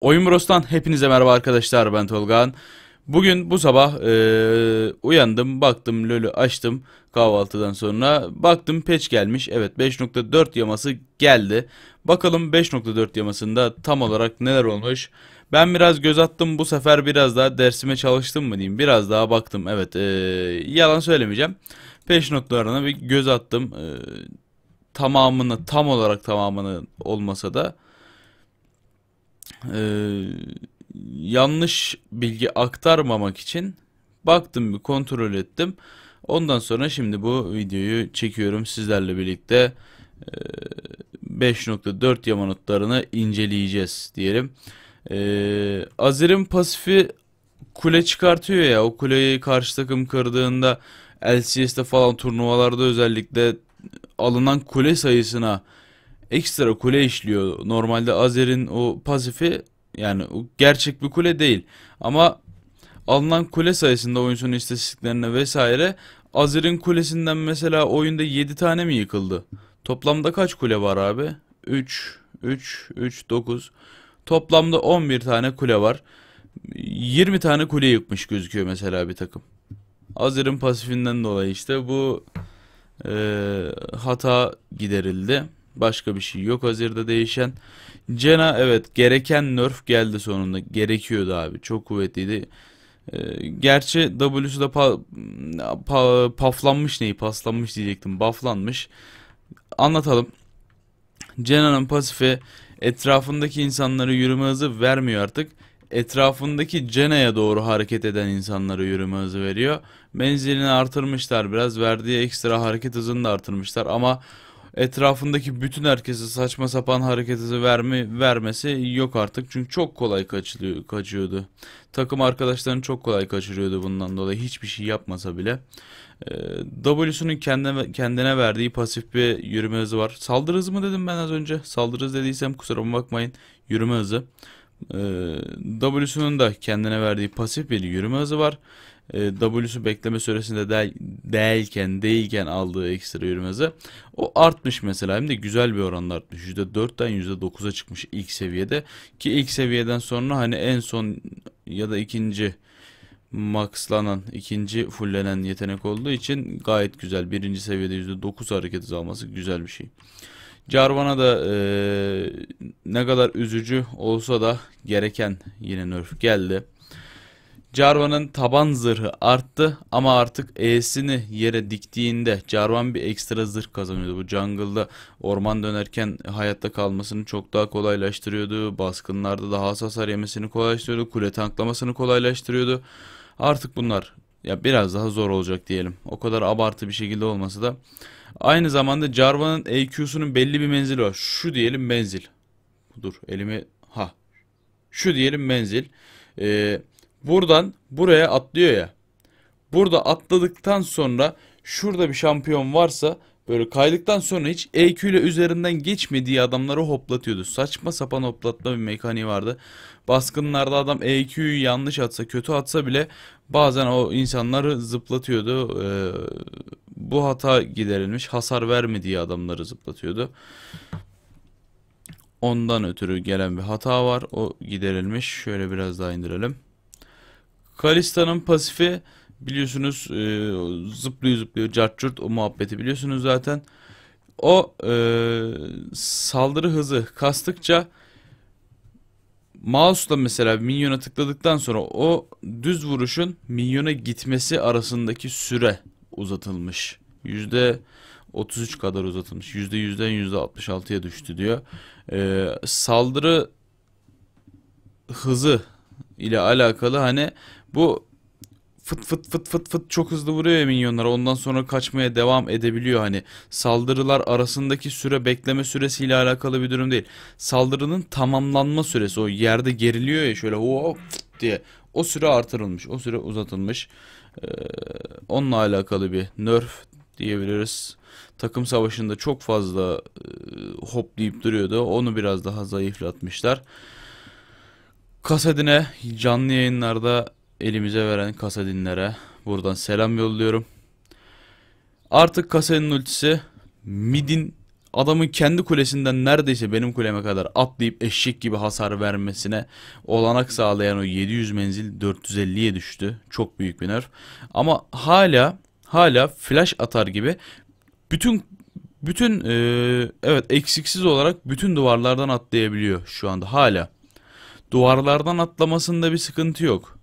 Oyun Bros'tan hepinize merhaba arkadaşlar ben Tolgan. Bugün bu sabah eee, uyandım baktım LoL'ü açtım kahvaltıdan sonra baktım patch gelmiş evet 5.4 yaması geldi. Bakalım 5.4 yamasında tam olarak neler olmuş. Ben biraz göz attım bu sefer biraz daha dersime çalıştım mı diyeyim biraz daha baktım evet eee, yalan söylemeyeceğim. Patch notlarına bir göz attım Eee, tamamını tam olarak tamamını olmasa da. Ee, yanlış bilgi aktarmamak için baktım bir kontrol ettim. Ondan sonra şimdi bu videoyu çekiyorum sizlerle birlikte. Ee, 5.4 yama notlarını inceleyeceğiz diyelim. Ee, Azir'in pasifi kule çıkartıyor ya o kuleyi karşı takım kırdığında LCS'de falan turnuvalarda özellikle alınan kule sayısına ekstra kule işliyor. Normalde Azer'in o pasifi yani o gerçek bir kule değil. Ama alınan kule sayısında oyun istatistiklerine vesaire Azer'in kulesinden mesela oyunda 7 tane mi yıkıldı? Toplamda kaç kule var abi? 3, 3, 3, 9. Toplamda 11 tane kule var. 20 tane kule yıkmış gözüküyor mesela bir takım. Azer'in pasifinden dolayı işte bu eee, hata giderildi. Başka bir şey yok Azir'de değişen. Cena evet gereken nerf geldi sonunda. Gerekiyordu abi. Çok kuvvetliydi. Ee, gerçi W'su da pa, pa- paflanmış neyi paslanmış diyecektim. Bufflanmış. Anlatalım. Cena'nın pasifi etrafındaki insanlara yürüme hızı vermiyor artık. Etrafındaki Cena'ya doğru hareket eden insanlara yürüme hızı veriyor. Menzilini artırmışlar biraz. Verdiği ekstra hareket hızını da artırmışlar ama etrafındaki bütün herkese saçma sapan hareket hızı verme, vermesi yok artık. Çünkü çok kolay kaçılıyor, kaçıyordu. Takım arkadaşlarını çok kolay kaçırıyordu bundan dolayı hiçbir şey yapmasa bile. Ee, W'sunun kendine, kendine verdiği pasif bir yürüme hızı var. Saldırı hızı mı dedim ben az önce? Saldırı hızı dediysem kusuruma bakmayın. Yürüme hızı. Ee, W'sunun da kendine verdiği pasif bir yürüme hızı var. Ee, W'su bekleme süresinde değil, değilken değilken aldığı ekstra yürüme hızı. O artmış mesela hem de güzel bir oranda artmış. %4'ten %9'a çıkmış ilk seviyede. Ki ilk seviyeden sonra hani en son ya da ikinci maxlanan, ikinci fulllenen yetenek olduğu için gayet güzel. Birinci seviyede %9 hareket hızı alması güzel bir şey. Jarvan'a da eee, ne kadar üzücü olsa da gereken yine nerf geldi. Jarvan'ın taban zırhı arttı ama artık E'sini yere diktiğinde Jarvan bir ekstra zırh kazanıyordu. Bu jungle'da orman dönerken hayatta kalmasını çok daha kolaylaştırıyordu. Baskınlarda daha az hasar yemesini kolaylaştırıyordu. Kule tanklamasını kolaylaştırıyordu. Artık bunlar ya biraz daha zor olacak diyelim. O kadar abartı bir şekilde olmasa da. Aynı zamanda Jarvan'ın EQ'sunun belli bir menzili var. Şu diyelim menzil. Dur elimi ha. Şu diyelim menzil. Ee, buradan buraya atlıyor ya. Burada atladıktan sonra şurada bir şampiyon varsa böyle kaydıktan sonra hiç EQ ile üzerinden geçmediği adamları hoplatıyordu. Saçma sapan hoplatma bir mekaniği vardı. Baskınlarda adam EQ'yu yanlış atsa kötü atsa bile bazen o insanları zıplatıyordu. Ee, bu hata giderilmiş. Hasar vermediği adamları zıplatıyordu. Ondan ötürü gelen bir hata var. O giderilmiş. Şöyle biraz daha indirelim. Kalista'nın pasifi biliyorsunuz e, zıplıyor zıplıyor cart curt o muhabbeti biliyorsunuz zaten. O e, saldırı hızı kastıkça mouse'la mesela minyona tıkladıktan sonra o düz vuruşun minyona gitmesi arasındaki süre uzatılmış. Yüzde 33 kadar uzatılmış. Yüzde yüzden yüzde 66'ya düştü diyor. E, saldırı hızı ile alakalı hani bu fıt fıt fıt fıt fıt çok hızlı vuruyor ya minyonlara ondan sonra kaçmaya devam edebiliyor. Hani saldırılar arasındaki süre bekleme süresiyle alakalı bir durum değil. Saldırının tamamlanma süresi o yerde geriliyor ya şöyle hop diye. O süre artırılmış o süre uzatılmış. Ee, onunla alakalı bir nerf diyebiliriz. Takım savaşında çok fazla e, hoplayıp duruyordu. Onu biraz daha zayıflatmışlar Kasadin'e canlı yayınlarda elimize veren Kasadinlere buradan selam yolluyorum. Artık Kasadin'in ultisi midin adamın kendi kulesinden neredeyse benim kuleme kadar atlayıp eşek gibi hasar vermesine olanak sağlayan o 700 menzil 450'ye düştü. Çok büyük bir nerf. Ama hala hala flash atar gibi bütün bütün e, evet eksiksiz olarak bütün duvarlardan atlayabiliyor şu anda hala. Duvarlardan atlamasında bir sıkıntı yok.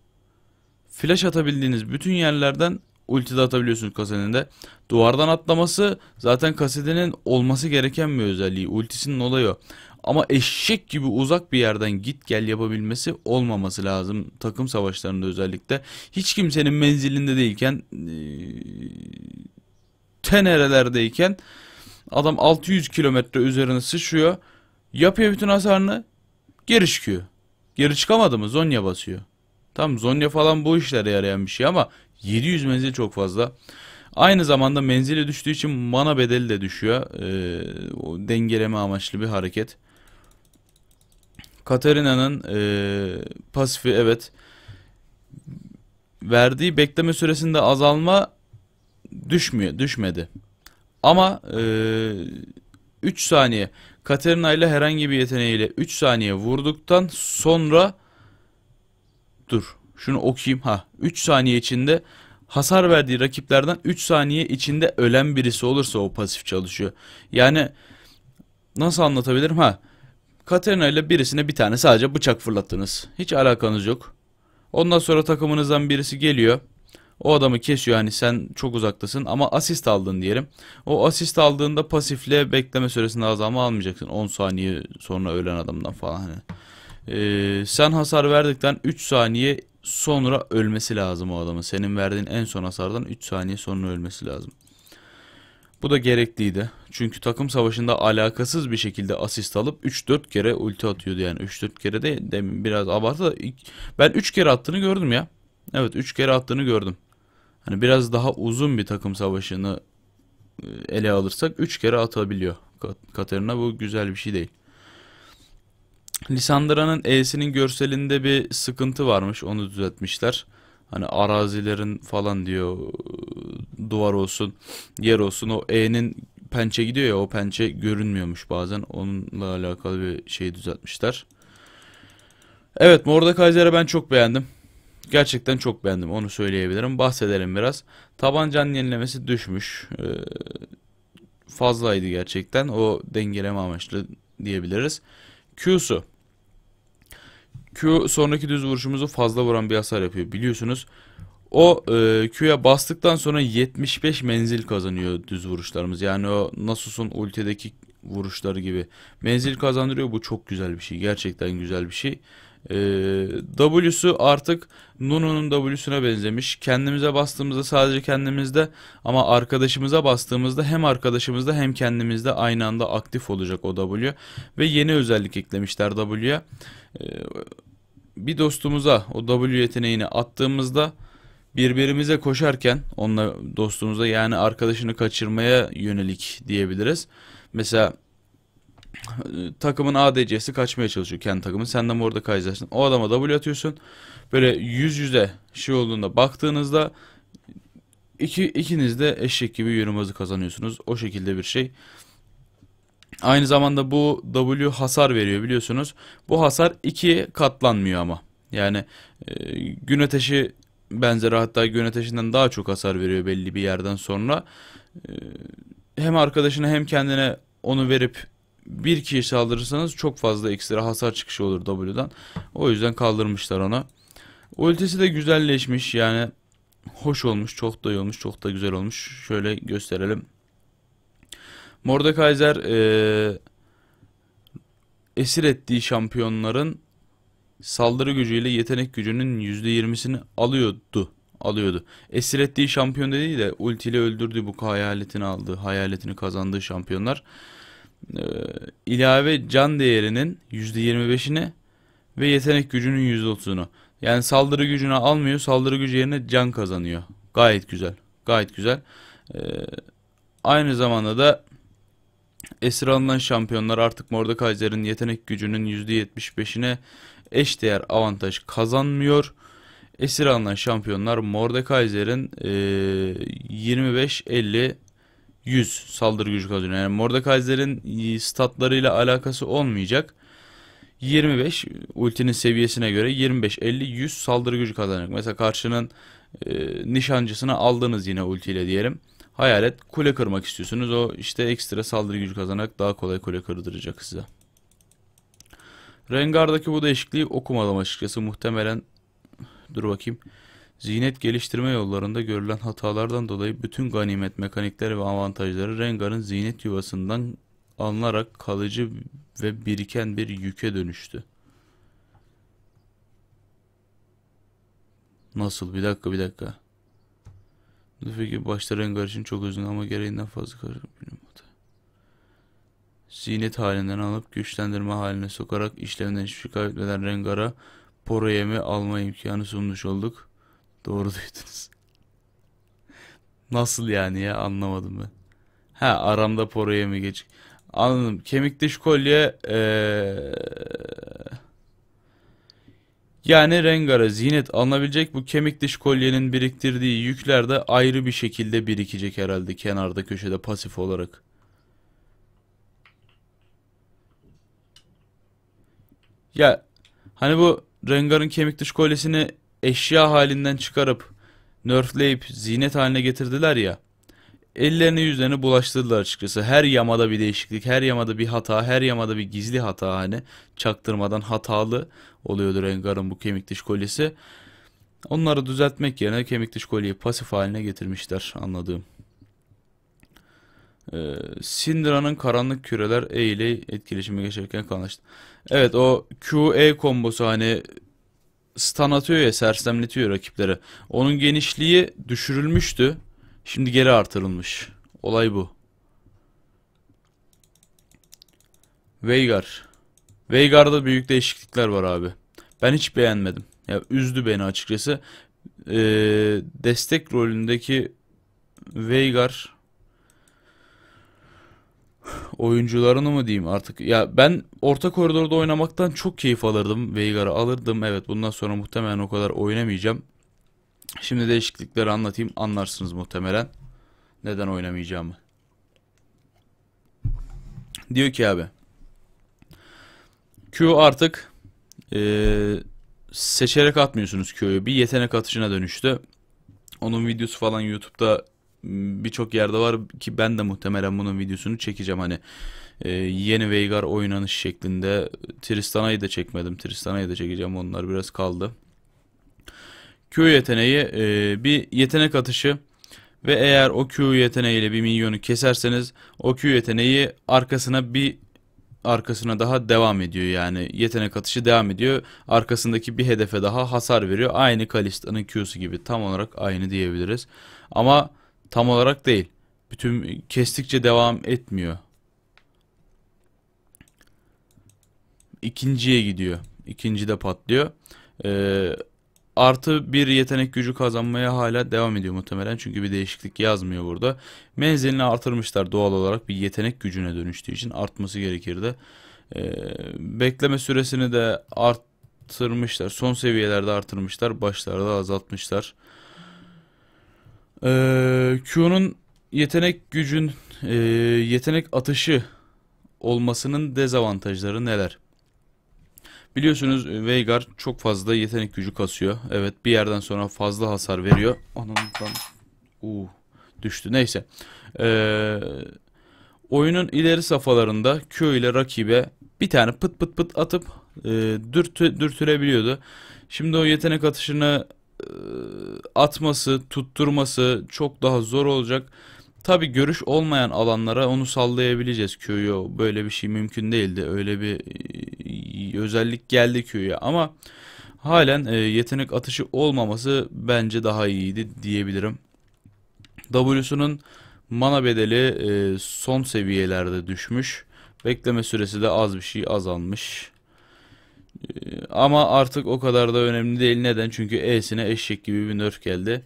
Flash atabildiğiniz bütün yerlerden ulti de atabiliyorsunuz kasetinde. Duvardan atlaması zaten kasetinin olması gereken bir özelliği. Ultisinin olayı o. Ama eşek gibi uzak bir yerden git gel yapabilmesi olmaması lazım. Takım savaşlarında özellikle. Hiç kimsenin menzilinde değilken tenerelerdeyken adam 600 kilometre üzerine sıçrıyor. Yapıyor bütün hasarını geri çıkıyor. Geri çıkamadı mı Zonya basıyor. Tam Zonya falan bu işlere yarayan bir şey ama 700 menzil çok fazla. Aynı zamanda menzili düştüğü için mana bedeli de düşüyor. Ee, o dengeleme amaçlı bir hareket. Katarina'nın e, pasifi evet verdiği bekleme süresinde azalma düşmüyor, düşmedi. Ama e, 3 saniye Katerina ile herhangi bir yeteneğiyle 3 saniye vurduktan sonra dur şunu okuyayım ha 3 saniye içinde hasar verdiği rakiplerden 3 saniye içinde ölen birisi olursa o pasif çalışıyor. Yani nasıl anlatabilirim ha Katerina ile birisine bir tane sadece bıçak fırlattınız. Hiç alakanız yok. Ondan sonra takımınızdan birisi geliyor. O adamı kesiyor hani sen çok uzaktasın ama asist aldın diyelim. O asist aldığında pasifle bekleme süresinde azalma almayacaksın. 10 saniye sonra ölen adamdan falan hani. Ee, sen hasar verdikten 3 saniye sonra ölmesi lazım o adamın. Senin verdiğin en son hasardan 3 saniye sonra ölmesi lazım. Bu da gerekliydi. Çünkü takım savaşında alakasız bir şekilde asist alıp 3-4 kere ulti atıyordu yani. 3-4 kere de demin biraz abartı da ben 3 kere attığını gördüm ya. Evet 3 kere attığını gördüm. Hani biraz daha uzun bir takım savaşını e, ele alırsak 3 kere atabiliyor. Katerina bu güzel bir şey değil. Lisandra'nın E'sinin görselinde bir sıkıntı varmış. Onu düzeltmişler. Hani arazilerin falan diyor duvar olsun, yer olsun. O E'nin pençe gidiyor ya o pençe görünmüyormuş bazen. Onunla alakalı bir şey düzeltmişler. Evet Mordekaiser'ı ben çok beğendim. Gerçekten çok beğendim onu söyleyebilirim. Bahsedelim biraz. Tabancanın yenilemesi düşmüş. Ee, fazlaydı gerçekten. O dengeleme amaçlı diyebiliriz. Q'su. Q sonraki düz vuruşumuzu fazla vuran bir hasar yapıyor biliyorsunuz. O e, Q'ya bastıktan sonra 75 menzil kazanıyor düz vuruşlarımız. Yani o Nasus'un ultideki vuruşları gibi. Menzil kazandırıyor bu çok güzel bir şey. Gerçekten güzel bir şey. E, W'su artık Nunu'nun W'suna benzemiş. Kendimize bastığımızda sadece kendimizde ama arkadaşımıza bastığımızda hem arkadaşımızda hem kendimizde aynı anda aktif olacak o W. Ve yeni özellik eklemişler W'ya. E, bir dostumuza o W yeteneğini attığımızda birbirimize koşarken onunla dostumuza yani arkadaşını kaçırmaya yönelik diyebiliriz. Mesela takımın ADC'si kaçmaya çalışıyor kendi takımın. Sen de orada kayzarsın. O adama W atıyorsun. Böyle yüz yüze şey olduğunda baktığınızda iki, ikiniz de eşek gibi yürüm hızı kazanıyorsunuz. O şekilde bir şey. Aynı zamanda bu W hasar veriyor biliyorsunuz. Bu hasar iki katlanmıyor ama. Yani e, gün ateşi benzeri hatta gün ateşinden daha çok hasar veriyor belli bir yerden sonra. E, hem arkadaşına hem kendine onu verip bir kişi saldırırsanız çok fazla ekstra hasar çıkışı olur W'dan. O yüzden kaldırmışlar onu. Ultisi de güzelleşmiş yani hoş olmuş, çok da iyi olmuş, çok da güzel olmuş. Şöyle gösterelim. Mordekaiser e, esir ettiği şampiyonların saldırı gücüyle yetenek gücünün %20'sini alıyordu. Alıyordu. Esir ettiği şampiyon dediği de ultiyle öldürdüğü bu hayaletini aldığı, hayaletini kazandığı şampiyonlar e, ilave can değerinin %25'ini ve yetenek gücünün %30'unu. Yani saldırı gücünü almıyor, saldırı gücü yerine can kazanıyor. Gayet güzel. Gayet güzel. E, aynı zamanda da esir alınan şampiyonlar artık Mordekaiser'in yetenek gücünün %75'ine eşdeğer avantaj kazanmıyor. Esir alınan şampiyonlar Mordekaiser'in e, 25-50 100 saldırı gücü kazanıyor. Yani Mordekaiser'in e, statlarıyla alakası olmayacak. 25 ultinin seviyesine göre 25 50 100 saldırı gücü kazanacak. Mesela karşının e, nişancısını aldınız yine ultiyle diyelim. Hayalet kule kırmak istiyorsunuz. O işte ekstra saldırı gücü kazanarak daha kolay kule kırdıracak size. Rengar'daki bu değişikliği okumadım açıkçası. Muhtemelen dur bakayım. Zinet geliştirme yollarında görülen hatalardan dolayı bütün ganimet mekanikleri ve avantajları Rengar'ın zinet yuvasından alınarak kalıcı ve biriken bir yüke dönüştü. Nasıl? Bir dakika bir dakika. Peki başta Rengar için çok uzun ama gereğinden fazla karışık Zinet halinden alıp güçlendirme haline sokarak işlevden hiçbir kaybetmeden Rengar'a Poro yemi alma imkanı sunmuş olduk. Doğru duydunuz. Nasıl yani ya anlamadım ben. Ha aramda Poro yemi geç. Anladım. Kemik diş kolye ee... Yani Rengar'a zinet alınabilecek bu kemik diş kolyenin biriktirdiği yükler de ayrı bir şekilde birikecek herhalde kenarda köşede pasif olarak. Ya hani bu Rengar'ın kemik diş kolyesini eşya halinden çıkarıp nerfleyip zinet haline getirdiler ya. Ellerini yüzlerini bulaştırdılar açıkçası. Her yamada bir değişiklik, her yamada bir hata, her yamada bir gizli hata hani çaktırmadan hatalı oluyordu Rengar'ın bu kemik diş kolyesi. Onları düzeltmek yerine kemik diş kolyeyi pasif haline getirmişler anladığım. Ee, Syndra'nın karanlık küreler E ile etkileşime geçerken kanlaştı. Evet o Q-E kombosu hani stun atıyor ya sersemletiyor rakipleri. Onun genişliği düşürülmüştü. Şimdi geri artırılmış. Olay bu. Veigar. Veigar'da büyük değişiklikler var abi. Ben hiç beğenmedim. Ya üzdü beni açıkçası. Ee, destek rolündeki Veigar oyuncularını mı diyeyim artık. Ya ben orta koridorda oynamaktan çok keyif alırdım. Veigar'ı alırdım. Evet bundan sonra muhtemelen o kadar oynamayacağım. Şimdi değişiklikleri anlatayım. Anlarsınız muhtemelen. Neden oynamayacağımı. Diyor ki abi. Q artık e, seçerek atmıyorsunuz Q'yu. Bir yetenek atışına dönüştü. Onun videosu falan YouTube'da birçok yerde var ki ben de muhtemelen bunun videosunu çekeceğim. Hani e, yeni Veigar oynanış şeklinde Tristana'yı da çekmedim. Tristana'yı da çekeceğim. Onlar biraz kaldı. Q yeteneği e, bir yetenek atışı ve eğer o Q yeteneğiyle bir minyonu keserseniz o Q yeteneği arkasına bir arkasına daha devam ediyor. Yani yetenek atışı devam ediyor. Arkasındaki bir hedefe daha hasar veriyor. Aynı Kalista'nın Q'su gibi tam olarak aynı diyebiliriz. Ama Tam olarak değil. Bütün kestikçe devam etmiyor. İkinciye gidiyor. İkinci de patlıyor. Ee, artı bir yetenek gücü kazanmaya hala devam ediyor muhtemelen. Çünkü bir değişiklik yazmıyor burada. Menzilini artırmışlar doğal olarak bir yetenek gücüne dönüştüğü için artması gerekirdi. Ee, bekleme süresini de arttırmışlar. Son seviyelerde artırmışlar. Başlarda azaltmışlar. Ee, Q'nun yetenek gücün e, yetenek atışı olmasının dezavantajları neler? Biliyorsunuz Veigar çok fazla yetenek gücü kasıyor. Evet bir yerden sonra fazla hasar veriyor. Anamdan uh, düştü. Neyse. Ee, oyunun ileri safhalarında Q ile rakibe bir tane pıt pıt pıt atıp e, dürtü, dürtülebiliyordu. Şimdi o yetenek atışını atması, tutturması çok daha zor olacak. Tabi görüş olmayan alanlara onu sallayabileceğiz Q'yu. Böyle bir şey mümkün değildi. Öyle bir e, özellik geldi Q'ya ama halen e, yetenek atışı olmaması bence daha iyiydi diyebilirim. W'sunun mana bedeli son seviyelerde düşmüş. Bekleme süresi de az bir şey azalmış. Ee, ama artık o kadar da önemli değil. Neden? Çünkü E'sine eşek gibi bir nerf geldi.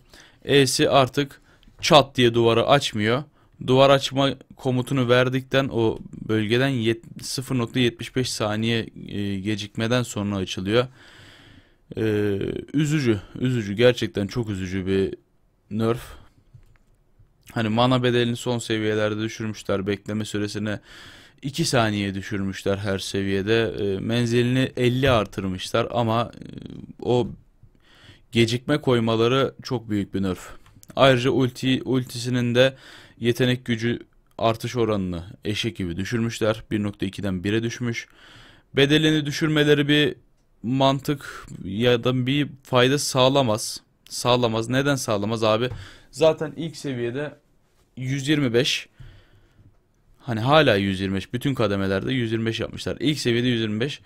E'si artık çat diye duvarı açmıyor. Duvar açma komutunu verdikten o bölgeden 0.75 saniye e, gecikmeden sonra açılıyor. Ee, üzücü, üzücü. Gerçekten çok üzücü bir nerf. Hani mana bedelini son seviyelerde düşürmüşler. Bekleme süresini 2 saniye düşürmüşler her seviyede. E, menzilini 50 artırmışlar ama e, o gecikme koymaları çok büyük bir nerf. Ayrıca ulti ultisinin de yetenek gücü artış oranını eşek gibi düşürmüşler. 1.2'den 1'e düşmüş. Bedelini düşürmeleri bir mantık ya da bir fayda sağlamaz. Sağlamaz. Neden sağlamaz abi? Zaten ilk seviyede 125 hani hala 125 bütün kademelerde 125 yapmışlar. İlk seviyede 125.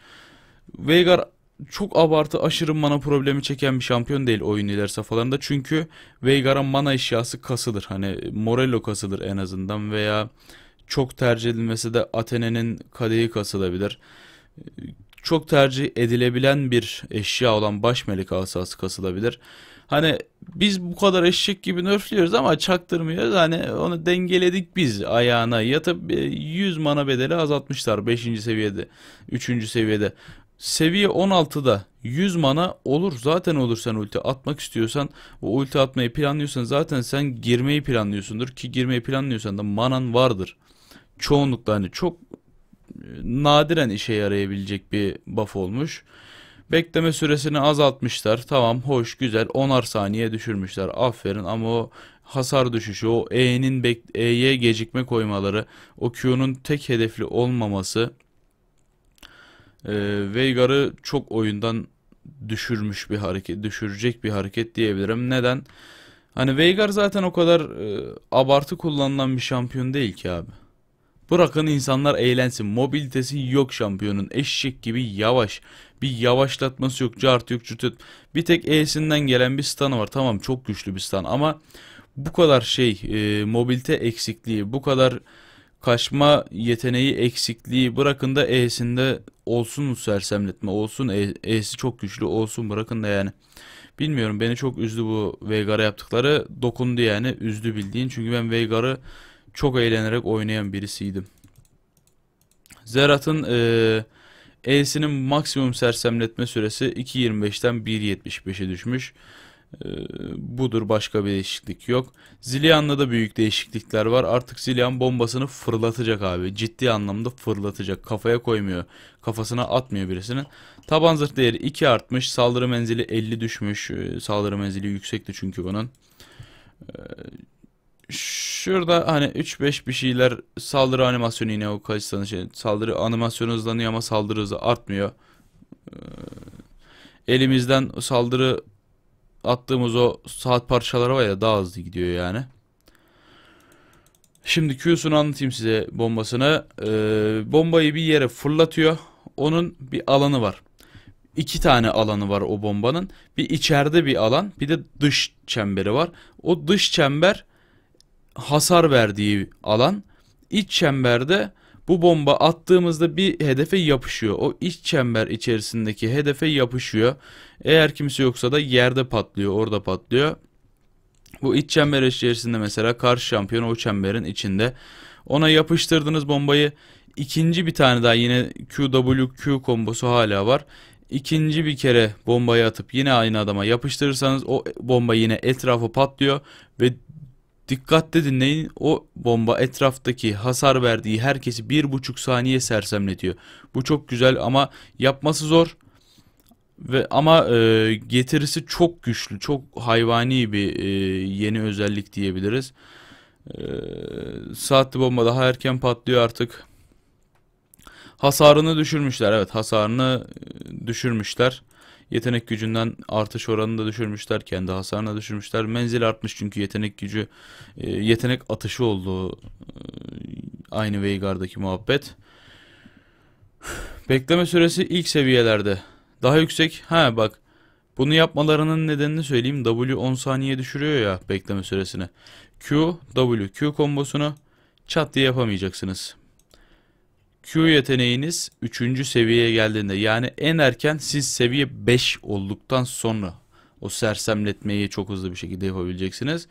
Veigar çok abartı aşırı mana problemi çeken bir şampiyon değil oyun ileri safhalarında. Çünkü Veigar'a mana eşyası kasıdır. Hani Morello kasıdır en azından veya çok tercih edilmesi de Athena'nın kadehi kasılabilir. Çok tercih edilebilen bir eşya olan baş melek asası kasılabilir. Hani biz bu kadar eşek gibi nerfliyoruz ama çaktırmıyoruz. Hani onu dengeledik biz ayağına yatıp 100 mana bedeli azaltmışlar 5. seviyede, 3. seviyede. Seviye 16'da 100 mana olur zaten olur sen ulti atmak istiyorsan o ulti atmayı planlıyorsan zaten sen girmeyi planlıyorsundur ki girmeyi planlıyorsan da manan vardır. Çoğunlukla hani çok e, nadiren işe yarayabilecek bir buff olmuş. Bekleme süresini azaltmışlar. Tamam hoş güzel 10'ar saniye düşürmüşler. Aferin ama o hasar düşüşü, o E'nin E'ye gecikme koymaları, o Q'nun tek hedefli olmaması e, Veigar'ı çok oyundan düşürmüş bir hareket, düşürecek bir hareket diyebilirim. Neden? Hani Veigar zaten o kadar e, abartı kullanılan bir şampiyon değil ki abi. Bırakın insanlar eğlensin. Mobilitesi yok şampiyonun. Eşek gibi yavaş. Bir yavaşlatması yok. Cart yok cütüt. Bir tek E'sinden gelen bir stun'ı var. Tamam çok güçlü bir stun ama bu kadar şey e, mobilite eksikliği, bu kadar kaçma yeteneği eksikliği bırakın da E'sinde olsun sersemletme olsun e, E'si çok güçlü olsun bırakın da yani. Bilmiyorum beni çok üzdü bu Veigar'a yaptıkları dokundu yani üzdü bildiğin çünkü ben Veigar'ı çok eğlenerek oynayan birisiydim. Zerat'ın e, E'sinin maksimum sersemletme süresi 2.25'ten 1.75'e düşmüş. E, budur başka bir değişiklik yok. Zillian'da da büyük değişiklikler var. Artık Zillian bombasını fırlatacak abi. Ciddi anlamda fırlatacak. Kafaya koymuyor. Kafasına atmıyor birisinin. Taban zırh değeri 2 artmış. Saldırı menzili 50 düşmüş. E, saldırı menzili yüksekti çünkü bunun. E, Şurada hani 3-5 bir şeyler saldırı animasyonu yine o kaç şey saldırı animasyonu hızlanıyor ama saldırı hızı artmıyor. Ee, elimizden saldırı attığımız o saat parçaları var ya daha hızlı gidiyor yani. Şimdi Q'sunu anlatayım size bombasını. Ee, bombayı bir yere fırlatıyor. Onun bir alanı var. İki tane alanı var o bombanın. Bir içeride bir alan bir de dış çemberi var. O dış çember hasar verdiği alan. İç çemberde bu bomba attığımızda bir hedefe yapışıyor. O iç çember içerisindeki hedefe yapışıyor. Eğer kimse yoksa da yerde patlıyor, orada patlıyor. Bu iç çember içerisinde mesela karşı şampiyon o çemberin içinde. Ona yapıştırdığınız bombayı ikinci bir tane daha yine QWQ kombosu hala var. İkinci bir kere bombayı atıp yine aynı adama yapıştırırsanız o bomba yine etrafı patlıyor ve Dikkatle dinleyin o bomba etraftaki hasar verdiği herkesi bir buçuk saniye sersemletiyor. Bu çok güzel ama yapması zor. Ve ama e, getirisi çok güçlü, çok hayvani bir e, yeni özellik diyebiliriz. E, saatli bomba daha erken patlıyor artık. Hasarını düşürmüşler. Evet, hasarını e, düşürmüşler. Yetenek gücünden artış oranını da düşürmüşler. Kendi hasarını da düşürmüşler. Menzil artmış çünkü yetenek gücü e, yetenek atışı oldu. E, aynı Veigar'daki muhabbet. Bekleme süresi ilk seviyelerde. Daha yüksek. Ha bak. Bunu yapmalarının nedenini söyleyeyim. W 10 saniye düşürüyor ya bekleme süresini. Q, W, Q kombosunu çat diye yapamayacaksınız. Q yeteneğiniz 3. seviyeye geldiğinde yani en erken siz seviye 5 olduktan sonra o sersemletmeyi çok hızlı bir şekilde yapabileceksiniz.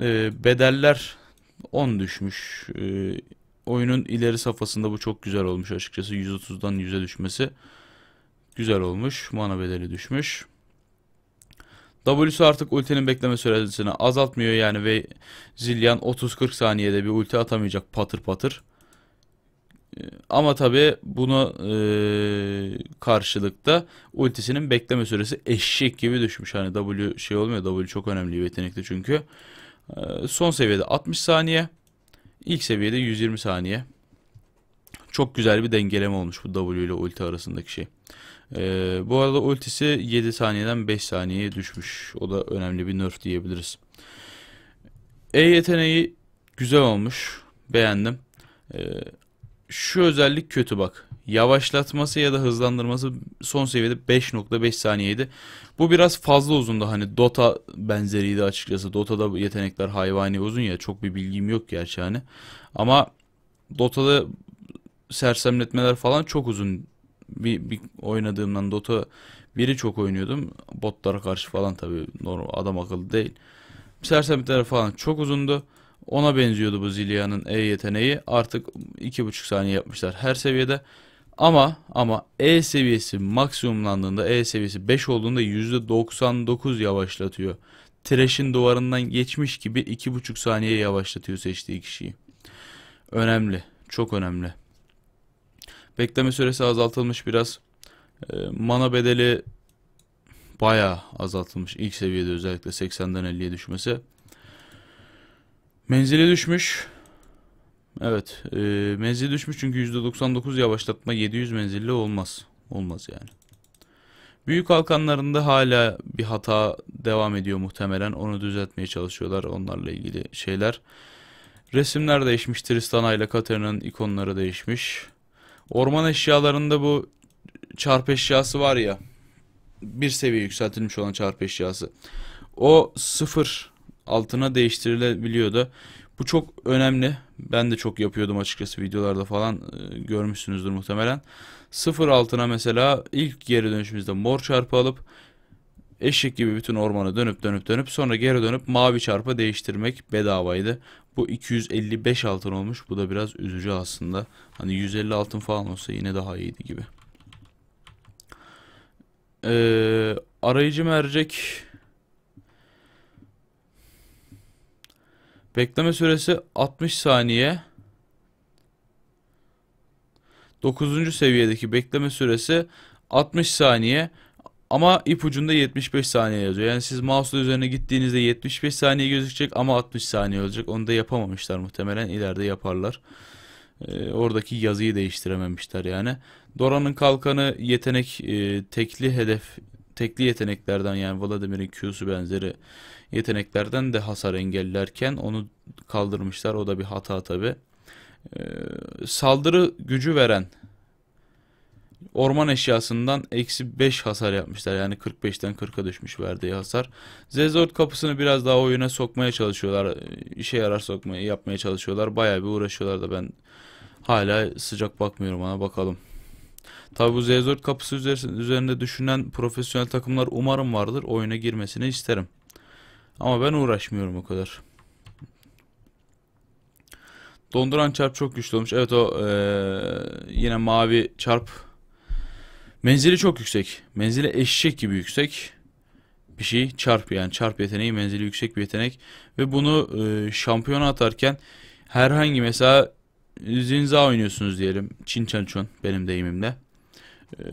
Ee, bedeller 10 düşmüş. Ee, oyunun ileri safhasında bu çok güzel olmuş açıkçası. 130'dan 100'e düşmesi güzel olmuş. Mana bedeli düşmüş. W'su artık ultinin bekleme süresini azaltmıyor yani ve Zillian 30-40 saniyede bir ulti atamayacak patır patır. Ama tabi buna e, karşılıkta ultisinin bekleme süresi eşek gibi düşmüş. Hani W şey olmuyor. W çok önemli bir yetenekli çünkü. Ee, son seviyede 60 saniye. ilk seviyede 120 saniye. Çok güzel bir dengeleme olmuş bu W ile ulti arasındaki şey. Ee, bu arada ultisi 7 saniyeden 5 saniyeye düşmüş. O da önemli bir nerf diyebiliriz. E yeteneği güzel olmuş. Beğendim. Ee, şu özellik kötü bak. Yavaşlatması ya da hızlandırması son seviyede 5.5 saniyeydi. Bu biraz fazla uzundu. Hani Dota benzeriydi açıkçası. Dota'da yetenekler hayvani uzun ya. Çok bir bilgim yok gerçi hani. Ama Dota'da sersemletmeler falan çok uzun. Bir, bir oynadığımdan Dota biri çok oynuyordum. Botlara karşı falan tabii normal adam akıllı değil. Sersemletmeler falan çok uzundu. Ona benziyordu bu Zillion'ın E yeteneği. Artık 2.5 saniye yapmışlar her seviyede. Ama ama E seviyesi maksimumlandığında E seviyesi 5 olduğunda %99 yavaşlatıyor. Thresh'in duvarından geçmiş gibi 2.5 saniye yavaşlatıyor seçtiği kişiyi. Önemli. Çok önemli. Bekleme süresi azaltılmış biraz. E, mana bedeli bayağı azaltılmış. İlk seviyede özellikle 80'den 50'ye düşmesi. Menzili düşmüş. Evet. E, menzili düşmüş çünkü %99 yavaşlatma 700 menzilli olmaz. Olmaz yani. Büyük halkanlarında hala bir hata devam ediyor muhtemelen. Onu düzeltmeye çalışıyorlar. Onlarla ilgili şeyler. Resimler değişmiş. Tristana ile Katarina'nın ikonları değişmiş. Orman eşyalarında bu çarp eşyası var ya. Bir seviye yükseltilmiş olan çarp eşyası. O sıfır altına değiştirilebiliyordu. Bu çok önemli. Ben de çok yapıyordum açıkçası videolarda falan e, görmüşsünüzdür muhtemelen. Sıfır altına mesela ilk geri dönüşümüzde mor çarpı alıp eşek gibi bütün ormanı dönüp dönüp dönüp sonra geri dönüp mavi çarpı değiştirmek bedavaydı. Bu 255 altın olmuş. Bu da biraz üzücü aslında. Hani 150 altın falan olsa yine daha iyiydi gibi. Ee, arayıcı mercek Bekleme süresi 60 saniye. 9. seviyedeki bekleme süresi 60 saniye. Ama ipucunda 75 saniye yazıyor. Yani siz mouse'la üzerine gittiğinizde 75 saniye gözükecek ama 60 saniye olacak. Onu da yapamamışlar muhtemelen. ileride yaparlar. Ee, oradaki yazıyı değiştirememişler yani. Dora'nın kalkanı yetenek e, tekli hedef tekli yeteneklerden yani Vladimir'in Q'su benzeri yeteneklerden de hasar engellerken onu kaldırmışlar. O da bir hata tabi. Ee, saldırı gücü veren orman eşyasından eksi 5 hasar yapmışlar. Yani 45'ten 40'a düşmüş verdiği hasar. Zezort kapısını biraz daha oyuna sokmaya çalışıyorlar. İşe yarar sokmaya yapmaya çalışıyorlar. Bayağı bir uğraşıyorlar da ben hala sıcak bakmıyorum ona bakalım. Tabi bu Zezort kapısı üzerinde düşünen profesyonel takımlar umarım vardır. Oyuna girmesini isterim. Ama ben uğraşmıyorum o kadar. Donduran çarp çok güçlü olmuş. Evet o ee, yine mavi çarp. Menzili çok yüksek. Menzili eşek gibi yüksek. Bir şey çarp yani çarp yeteneği menzili yüksek bir yetenek. Ve bunu e, şampiyona atarken herhangi mesela Zinza oynuyorsunuz diyelim. Çin Çançon benim deyimimle. Ee,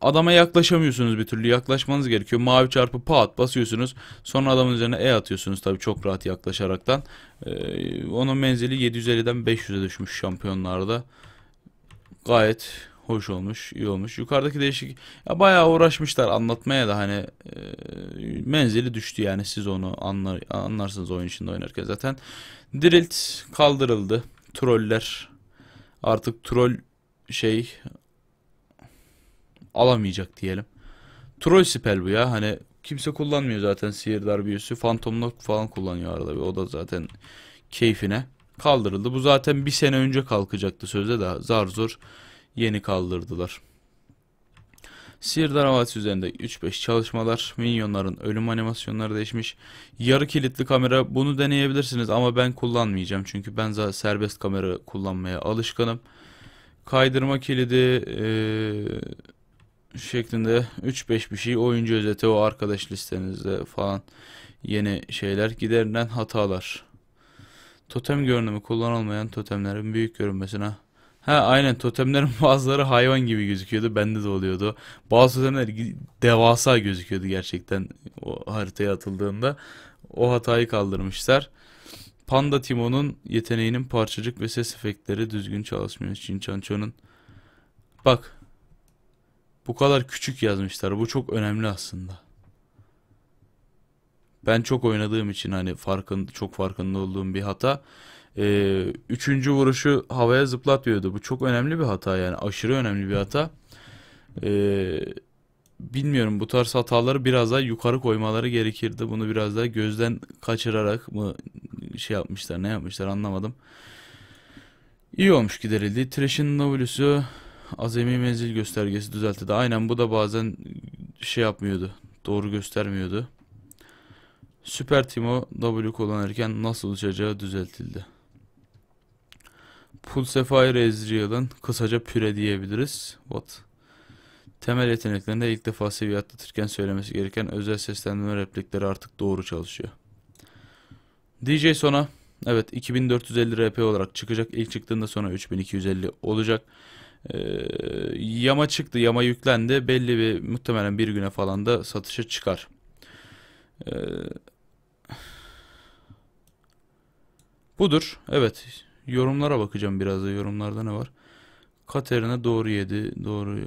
adama yaklaşamıyorsunuz bir türlü. Yaklaşmanız gerekiyor. Mavi çarpı pat basıyorsunuz. Sonra adamın üzerine E atıyorsunuz tabii çok rahat yaklaşaraktan. Ee, onun menzili 750'den 500'e düşmüş şampiyonlarda. Gayet hoş olmuş, iyi olmuş. Yukarıdaki değişik ya bayağı uğraşmışlar anlatmaya da hani e, menzili düştü yani siz onu anlar, anlarsınız oyun içinde oynarken zaten. Drilt kaldırıldı. Troller artık troll şey alamayacak diyelim. Troll spell bu ya. Hani kimse kullanmıyor zaten sihirdar büyüsü. Phantom falan kullanıyor arada bir. O da zaten keyfine kaldırıldı. Bu zaten bir sene önce kalkacaktı sözde de zar zor yeni kaldırdılar. Sihirdar havası üzerinde 3-5 çalışmalar, minyonların ölüm animasyonları değişmiş. Yarı kilitli kamera bunu deneyebilirsiniz ama ben kullanmayacağım. Çünkü ben zaten serbest kamera kullanmaya alışkanım. Kaydırma kilidi ee, şeklinde 3-5 bir şey oyuncu özeti o arkadaş listenizde falan yeni şeyler giderilen hatalar. Totem görünümü kullanılmayan totemlerin büyük görünmesine. Ha aynen totemlerin bazıları hayvan gibi gözüküyordu. Bende de oluyordu. Bazı totemler devasa gözüküyordu gerçekten o haritaya atıldığında. O hatayı kaldırmışlar. Panda Timo'nun yeteneğinin parçacık ve ses efektleri düzgün çalışmıyor. Çinçanço'nun. Bak. Bu kadar küçük yazmışlar. Bu çok önemli aslında. Ben çok oynadığım için hani farkın çok farkında olduğum bir hata. Ee, üçüncü vuruşu havaya zıplatmıyordu. Bu çok önemli bir hata yani. Aşırı önemli bir hata. Ee, bilmiyorum bu tarz hataları biraz daha yukarı koymaları gerekirdi. Bunu biraz daha gözden kaçırarak mı şey yapmışlar ne yapmışlar anlamadım. İyi olmuş giderildi. Trash'in W'su azami menzil göstergesi düzeltildi. Aynen bu da bazen şey yapmıyordu. Doğru göstermiyordu. Süper Timo W kullanırken nasıl uçacağı düzeltildi. Pulsefire Ezreal'ın kısaca püre diyebiliriz. What? Temel yeteneklerinde ilk defa seviye atlatırken söylemesi gereken özel seslendirme replikleri artık doğru çalışıyor. DJ Sona evet 2450 RP olarak çıkacak. İlk çıktığında sonra 3250 olacak. Ee, yama çıktı, yama yüklendi. Belli bir muhtemelen bir güne falan da satışa çıkar. Ee, budur. Evet. Yorumlara bakacağım biraz da. Yorumlarda ne var? Katerina doğru yedi. Doğru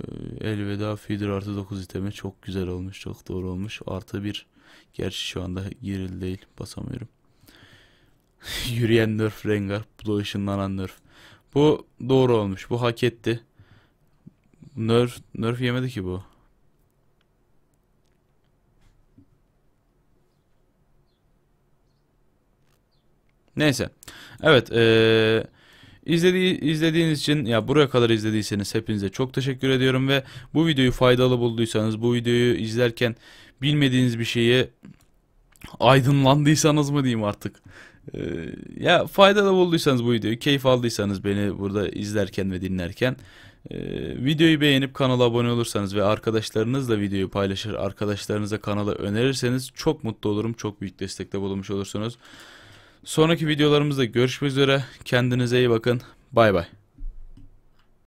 elveda feeder artı 9 itemi çok güzel olmuş. Çok doğru olmuş. Artı bir. Gerçi şu anda giril değil. Basamıyorum. Yürüyen nerf Rengar. Bu da ışınlanan nerf. Bu doğru olmuş. Bu hak etti. Nerf, nerf yemedi ki bu. Neyse. Evet. Eee izlediği, izlediğiniz için ya buraya kadar izlediyseniz hepinize çok teşekkür ediyorum ve bu videoyu faydalı bulduysanız bu videoyu izlerken bilmediğiniz bir şeyi aydınlandıysanız mı diyeyim artık. Ee, ya faydalı bulduysanız bu videoyu, keyif aldıysanız beni burada izlerken ve dinlerken e, videoyu beğenip kanala abone olursanız ve arkadaşlarınızla videoyu paylaşır, arkadaşlarınıza kanalı önerirseniz çok mutlu olurum. Çok büyük destekte bulunmuş olursunuz. Sonraki videolarımızda görüşmek üzere. Kendinize iyi bakın. Bay bay.